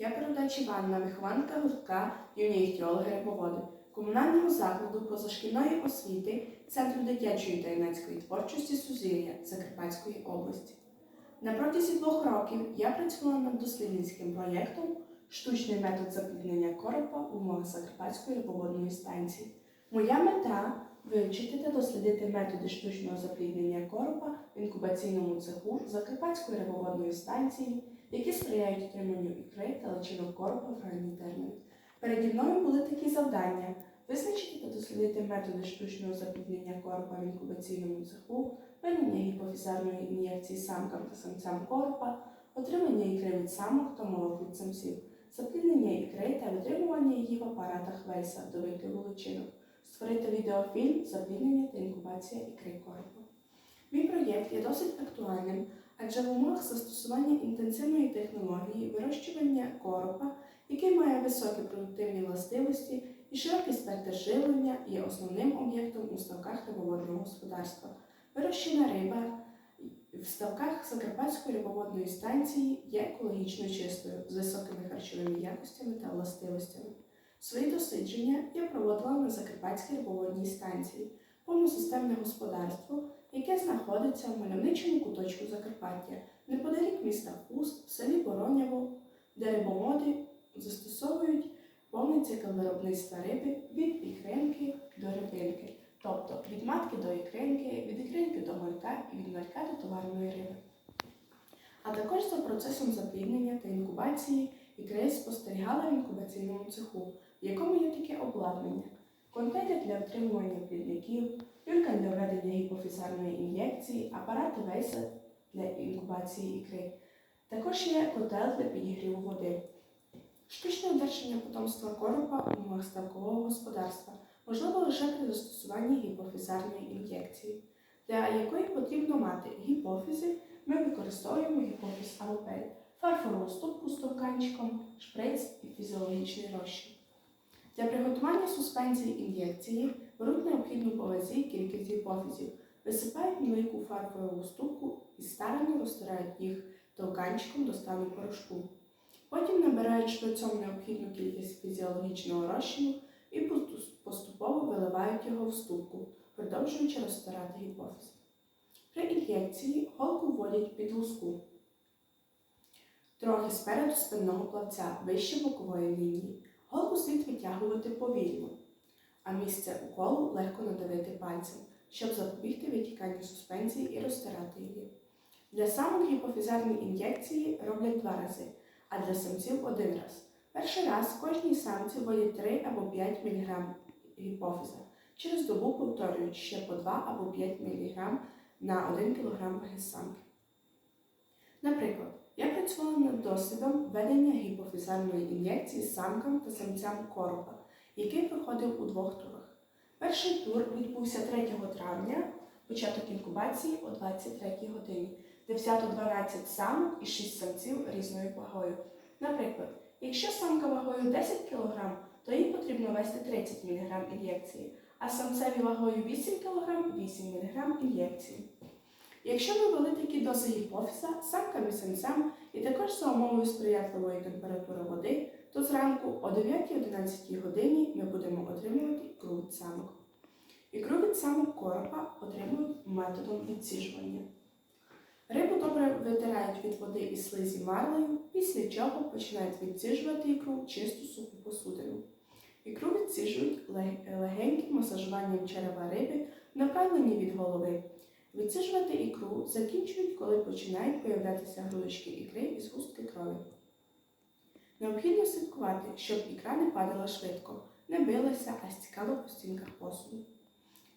Я передач Іванна, вихованка гуртка юні іхтіологи рибоводи, комунального закладу позашкільної освіти Центру дитячої та юнацької творчості Сузір'я Закарпатської області. На протязі двох років я працювала над дослідницьким проєктом Штучний метод запліднення коропа в умовах Закарпатської рибоводної станції. Моя мета вивчити та дослідити методи штучного запліднення коропа в інкубаційному цеху Закарпатської рибоводної станції, які сприяють отриманню ікри та личинок коропа в ранній термін. Переді мною були такі завдання: визначити та дослідити методи штучного запліднення коропа в інкубаційному цеху, винення гіпофізарної ін'єкції самкам та самцям коропа, отримання ікри від самок та молок від самців, запліднення ікри та витримування її в апаратах Вейса до виклику личинок, створити відеофільм запліднення та інкубація ікри коропа. Мій проєкт є досить актуальним, адже в умовах застосування інтенсивної технології вирощування коропа, який має високі продуктивні властивості і широкий спектр живлення, є основним об'єктом у ставках рибоводного господарства. Вирощена риба в ставках Закарпатської рибоводної станції є екологічно чистою, з високими харчовими якостями та властивостями. Свої дослідження я проводила на Закарпатській рибоводній станції, повносистемне господарство, яке знаходиться в мальовничому куточку Закарпаття, неподалік міста Хуст, в селі Воронєво, де рибомоди застосовують повний цикл виробництва риби від ікринки до рибинки, тобто від матки до ікринки, від ікринки до малька і від малька до товарної риби. А також за процесом запліднення та інкубації ікри спостерігала в інкубаційному цеху, в якому є таке обладнання, контейнер для отримування плідників, люлька для введення гіпофізарної ін'єкції, апарати вейса для інкубації ікри. Також є котел для підігріву води. Штучне одержання потомства коропа у умовах ставкового господарства можливо лише при застосуванні гіпофізарної ін'єкції, для якої потрібно мати гіпофізи, ми використовуємо гіпофіз алопель, фарфорову ступку з товканчиком, шприц і фізіологічний розчин. Для приготування суспензії ін'єкції беруть необхідну по вазі кількість гіпофізів, висипають велику фарфорову ступку і старанно розтирають їх товканчиком до стану порошку. Потім набирають шприцом необхідну кількість фізіологічного розчину і поступово виливають його в ступку, продовжуючи розтирати гіпофіз. При ін'єкції голку вводять під луску, трохи спереду спинного плавця, вище бокової лінії. Голку слід витягувати повільно, а місце уколу легко надавити пальцем, щоб запобігти витіканню суспензії і розтирати її. Для самок гіпофізарні ін'єкції роблять два рази, а для самців один раз. Перший раз кожній самці вводять 3 або 5 мг гіпофіза, через добу повторюють ще по 2 або 5 мг на 1 кг ваги самки. Наприклад, я працювала над досвідом введення гіпофізарної ін'єкції самкам та самцям коропа, який проходив у двох турах. Перший тур відбувся 3 травня, початок інкубації о 23 годині, де взято 12 самок і 6 самців різною вагою. Наприклад, якщо самка вагою 10 кг, то їй потрібно ввести 30 мг ін'єкції, а самцеві вагою 8 кг 8 мг ін'єкції. Якщо ми ввели такі дози гіпофіза самкам і і також за умовою сприятливої температури води, то зранку о 9-11 годині ми будемо отримувати ікру від самок. Ікру від самок коропа отримують методом відсіжування. Рибу добре витирають від води і слизі марлею, після чого починають відсіжувати ікру чисту суху посудину. Ікру відсіжують легеньким масажуванням черева риби, направлені від голови. Відсіжувати ікру закінчують, коли починають появлятися грудочки ікри і згустки крові. Необхідно слідкувати, щоб ікра не падала швидко, не билася, а стікала по стінках посуду.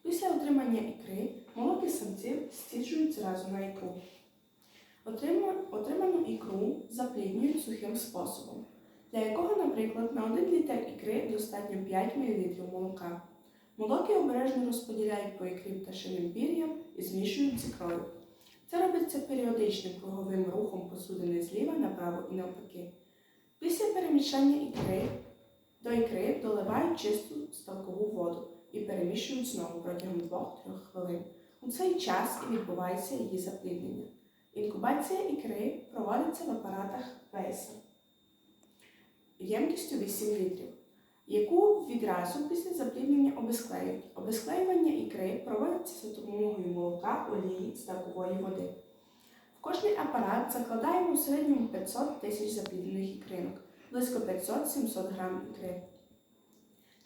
Після отримання ікри молоки самців стіджують зразу на ікру. Отриману ікру запліднюють сухим способом, для якого, наприклад, на 1 літр ікри достатньо 5 мл молока. Молоки обережно розподіляють по ікрі пташиним пір'ям і змішують з. Це робиться періодичним круговим рухом посудини зліва направо і навпаки. Після перемішання ікри до ікри доливають чисту ставкову воду і перемішують знову протягом 2-3 хвилин. У цей час і відбувається її запліднення. Інкубація ікри проводиться в апаратах Вейса. ємкістю 8 літрів, яку відразу після запліднення обезклеюють. Обезклеювання ікри проводиться за допомогою молока, олії з такової води. В кожний апарат закладаємо у середньому 500 тисяч запліднених ікринок, близько 500-700 грам ікри.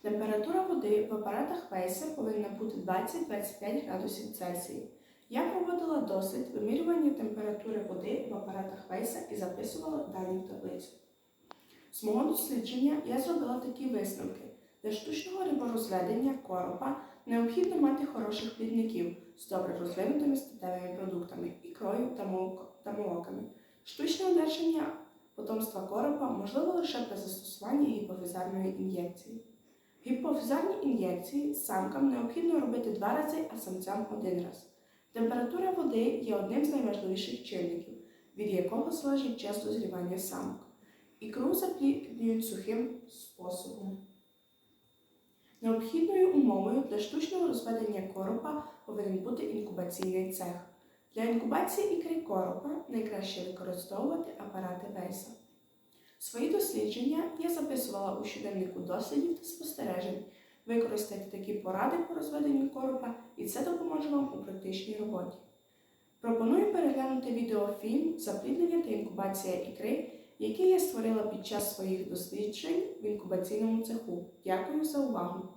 Температура води в апаратах Вейса повинна бути 20-25 градусів Цельсія. Я проводила досвід вимірювання температури води в апаратах Вейса і записувала дані в таблицю. З мого дослідження я зробила такі висновки. Для штучного риборозведення коропа необхідно мати хороших плідників з добре розвинутими статевими продуктами, ікрою та, молоками. Штучне одержання потомства коропа можливо лише при застосуванні гіпофізарної ін'єкції. Гіпофізарні ін'єкції самкам необхідно робити два рази, а самцям один раз. Температура води є одним з найважливіших чинників, від якого залежить час дозрівання самок. Ікру запліднюють сухим способом. Необхідною умовою для штучного розведення коропа повинен бути інкубаційний цех. Для інкубації ікри коропа найкраще використовувати апарати Вейса. Свої дослідження я записувала у щоденнику дослідів та спостережень. Використайте такі поради по розведенню коропа, і це допоможе вам у практичній роботі. Пропоную переглянути відеофільм Запліднення та інкубація ікри, який я створила під час своїх досліджень в інкубаційному цеху. Дякую за увагу!